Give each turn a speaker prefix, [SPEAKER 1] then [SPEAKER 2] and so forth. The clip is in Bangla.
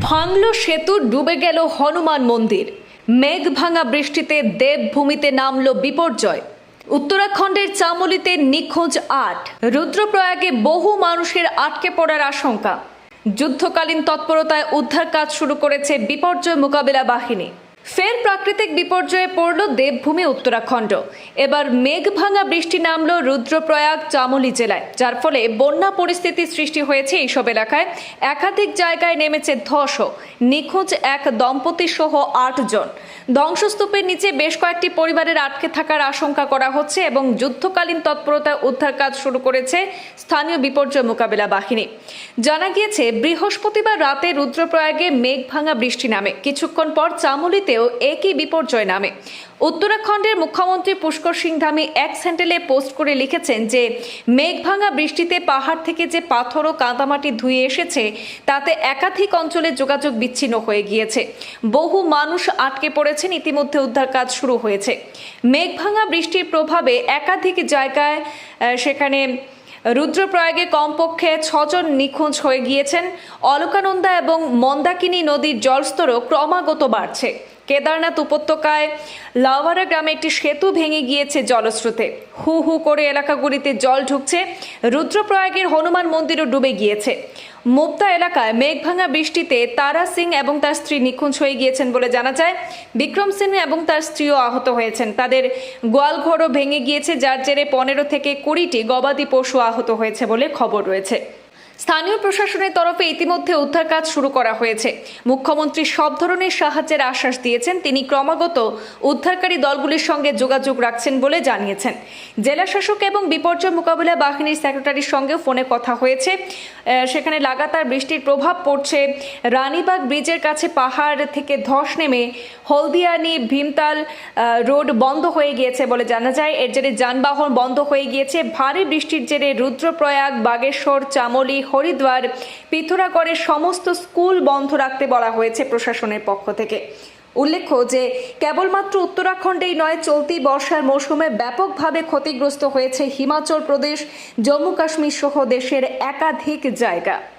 [SPEAKER 1] ভাঙল সেতু ডুবে গেল হনুমান মন্দির। মেঘ ভাঙা বৃষ্টিতে দেবভূমিতে নামল বিপর্যয়। উত্তরাখণ্ডের চামলিতে নিখোঁজ আট। রুদ্রপ্রয়াগে বহু মানুষের আটকে পড়ার আশঙ্কা। যুদ্ধকালীন তৎপরতায় উদ্ধার কাজ শুরু করেছে বিপর্যয় মোকাবিলা বাহিনী। ফের প্রাকৃতিক বিপর্যয়ে পড়ল দেবভূমি উত্তরাখণ্ড। এবার মেঘ ভাঙা বৃষ্টি নামল রুদ্রপ্রয়াগ চামলি জেলায়, যার ফলে বন্যা পরিস্থিতি সৃষ্টি হয়েছে এইসব এলাকায়। একাধিক জায়গায় নেমেছে ধসও নিখোঁজ এক দম্পতি সহ আটজন ধ্বংসস্তূপের নিচে বেশ কয়েকটি পরিবারের আটকে থাকার আশঙ্কা করা হচ্ছে এবং যুদ্ধকালীন তৎপরতায় উদ্ধার কাজ শুরু করেছে স্থানীয় বিপর্যয় মোকাবিলা বাহিনী। জানা গিয়েছে, বৃহস্পতিবার রাতে রুদ্রপ্রয়াগে মেঘ ভাঙা বৃষ্টি নামে। কিছুক্ষণ পর চামুলিতেও একই বিপর্যয় নামে। উত্তরাখণ্ডের মুখ্যমন্ত্রী পুষ্কর সিং ধামি এক স্যান্ডেলে পোস্ট করে লিখেছেন যে মেঘ ভাঙা বৃষ্টিতে পাহাড় থেকে যে পাথর ও কাদামাটি ধুয়ে এসেছে, তাতে একাধিক অঞ্চলে যোগাযোগ বিচ্ছিন্ন হয়ে গিয়েছে। বহু মানুষ আটকে পড়েছেন, ইতিমধ্যে উদ্ধার কাজ শুরু হয়েছে। মেঘ ভাঙা বৃষ্টির প্রভাবে একাধিক জায়গায় সেখানে রুদ্রপ্রয়াগে কমপক্ষে ছজন নিখোঁজ হয়ে গিয়েছেন। অলকানন্দা এবং মন্দাকিনী নদীর জলস্তরও ক্রমাগত বাড়ছে। কেদারনাথ উপত্যকায় লাওয়ারা গ্রামে একটি সেতু ভেঙে গিয়েছে জলস্রোতে। হু হু করে এলাকাগুলিতে জল ঢুকছে, রুদ্রপ্রয়াগের হনুমান মন্দিরও ডুবে গিয়েছে। মুক্তা এলাকায় মেঘভাঙা বৃষ্টিতে তারা সিং এবং তার স্ত্রী নিখোঁজ হয়ে গিয়েছেন বলে জানা যায়। বিক্রম সিং এবং তার স্ত্রীও আহত হয়েছেন। তাদের গোয়ালঘরও ভেঙে গিয়েছে, যার জেরে পনেরো থেকে কুড়িটি গবাদি পশু আহত হয়েছে বলে খবর রয়েছে। স্থানীয় প্রশাসনের তরফে ইতিমধ্যে উদ্ধার কাজ শুরু করা হয়েছে। মুখ্যমন্ত্রী সব ধরনের সাহায্যের আশ্বাস দিয়েছেন। তিনি ক্রমাগত উদ্ধারকারী দলগুলির সঙ্গে যোগাযোগ রাখছেন বলে জানিয়েছেন। জেলা শাসক এবং বিপর্যয় মোকাবিলা বাহিনীর সেক্রেটারির সঙ্গে ফোনে কথা হয়েছে। সেখানে লাগাতার বৃষ্টির প্রভাব পড়ছে। রানীবাগ ব্রিজের কাছে পাহাড় থেকে ধস নেমে হলদিয়ানি ভীমতাল রোড বন্ধ হয়ে গিয়েছে বলে জানা যায়। এর জেরে যানবাহন বন্ধ হয়ে গিয়েছে। ভারী বৃষ্টির জেরে রুদ্রপ্রয়াগ, বাগেশ্বর, চামলি হরিদ্বার, পিথোরাগড়ের সমস্ত স্কুল বন্ধ রাখতে বলা হয়েছে প্রশাসনের পক্ষ থেকে। উল্লেখ্য যে, কেবলমাত্র উত্তরাখণ্ডেই নয়, চলতি বর্ষার মৌসুমে ব্যাপকভাবে ক্ষতিগ্রস্ত হয়েছে হিমাচল প্রদেশ জম্মু কাশ্মীর সহ দেশের একাধিক জায়গা।